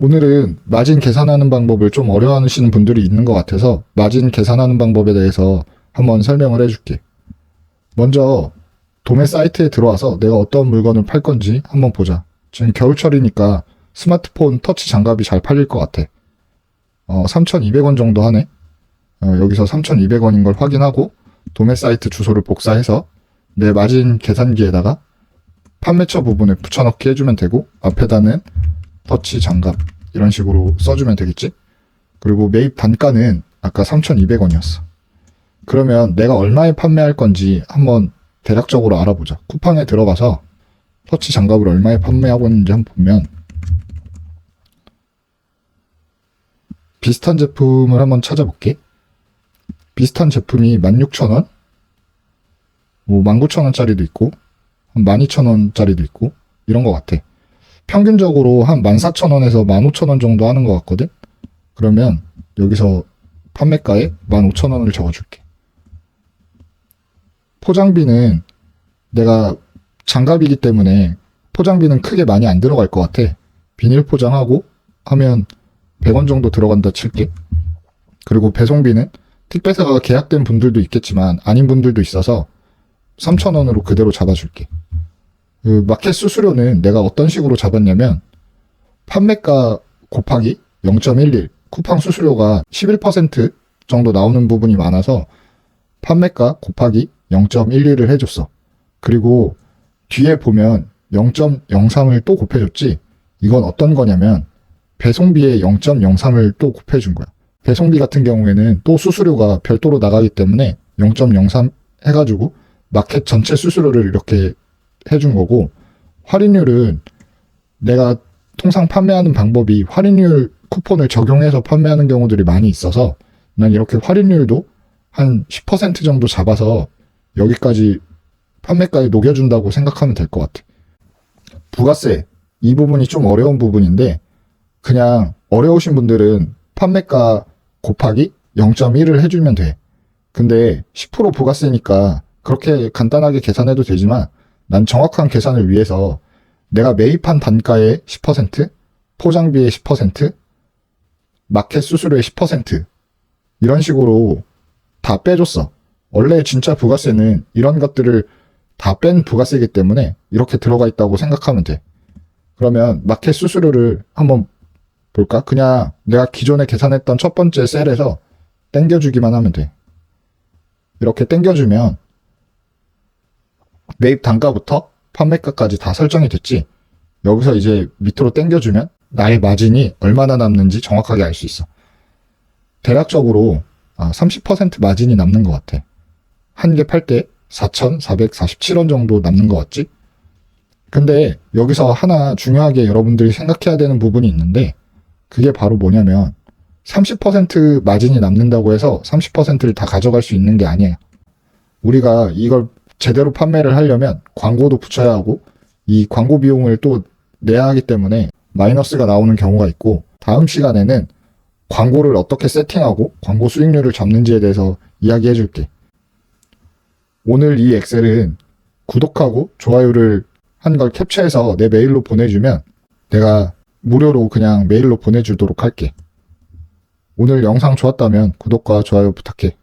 오늘은 마진 계산하는 방법을 좀 어려워하시는 분들이 있는 것 같아서 마진 계산하는 방법에 대해서 한번 설명을 해줄게. 먼저 도매 사이트에 들어와서 내가 어떤 물건을 팔 건지 한번 보자. 지금 겨울철이니까 스마트폰 터치 장갑이 잘 팔릴 것 같아. 어, 3,200원 정도 하네. 어, 여기서 3,200원인 걸 확인하고 도매 사이트 주소를 복사해서 내 마진 계산기에다가 판매처 부분에 붙여넣기 해주면 되고 앞에다는 터치 장갑 이런 식으로 써주면 되겠지? 그리고 매입 단가는 아까 3,200원이었어. 그러면 내가 얼마에 판매할 건지 한번 대략적으로 알아보자. 쿠팡에 들어가서 터치 장갑을 얼마에 판매하고 있는지 한번 보면 비슷한 제품을 한번 찾아볼게. 비슷한 제품이 16,000원, 뭐 19,000원짜리도 있고, 한 12,000원짜리도 있고, 이런 것 같아. 평균적으로 한 14,000원에서 15,000원 정도 하는 것 같거든? 그러면 여기서 판매가에 15,000원을 적어줄게. 포장비는 내가 장갑이기 때문에 포장비는 크게 많이 안 들어갈 것 같아. 비닐 포장하고 하면 100원 정도 들어간다 칠게. 그리고 배송비는 택배사가 계약된 분들도 있겠지만 아닌 분들도 있어서 3,000원으로 그대로 잡아줄게. 그 마켓 수수료는 내가 어떤 식으로 잡았냐면 판매가 곱하기 0.11 쿠팡 수수료가 11% 정도 나오는 부분이 많아서 판매가 곱하기 0.11을 해줬어. 그리고 뒤에 보면 0.03을 또 곱해줬지. 이건 어떤 거냐면 배송비에 0.03을 또 곱해준 거야. 배송비 같은 경우에는 또 수수료가 별도로 나가기 때문에 0.03 해가지고 마켓 전체 수수료를 이렇게 해준 거고 할인율은 내가 통상 판매하는 방법이 할인율 쿠폰을 적용해서 판매하는 경우들이 많이 있어서 난 이렇게 할인율도 한 10% 정도 잡아서 여기까지 판매가에 녹여준다고 생각하면 될 것 같아. 부가세 이 부분이 좀 어려운 부분인데 그냥 어려우신 분들은 판매가 곱하기 0.1을 해주면 돼. 근데 10% 부가세니까 그렇게 간단하게 계산해도 되지만 난 정확한 계산을 위해서 내가 매입한 단가의 10%, 포장비의 10%, 마켓 수수료의 10% 이런 식으로 다 빼줬어. 원래 진짜 부가세는 이런 것들을 다 뺀 부가세이기 때문에 이렇게 들어가 있다고 생각하면 돼. 그러면 마켓 수수료를 한번 볼까? 그냥 내가 기존에 계산했던 첫 번째 셀에서 땡겨주기만 하면 돼. 이렇게 땡겨주면 매입 단가부터 판매가까지 다 설정이 됐지. 여기서 이제 밑으로 땡겨주면 나의 마진이 얼마나 남는지 정확하게 알 수 있어. 대략적으로 아, 30% 마진이 남는 것 같아. 한 개 팔 때 4,447원 정도 남는 것 같지? 근데 여기서 하나 중요하게 여러분들이 생각해야 되는 부분이 있는데 그게 바로 뭐냐면 30% 마진이 남는다고 해서 30%를 다 가져갈 수 있는 게 아니에요. 우리가 이걸 제대로 판매를 하려면 광고도 붙여야 하고 이 광고 비용을 또 내야 하기 때문에 마이너스가 나오는 경우가 있고 다음 시간에는 광고를 어떻게 세팅하고 광고 수익률을 잡는지에 대해서 이야기해 줄게. 오늘 이 엑셀은 구독하고 좋아요를 한 걸 캡처해서 내 메일로 보내주면 내가 무료로 그냥 메일로 보내주도록 할게. 오늘 영상 좋았다면 구독과 좋아요 부탁해.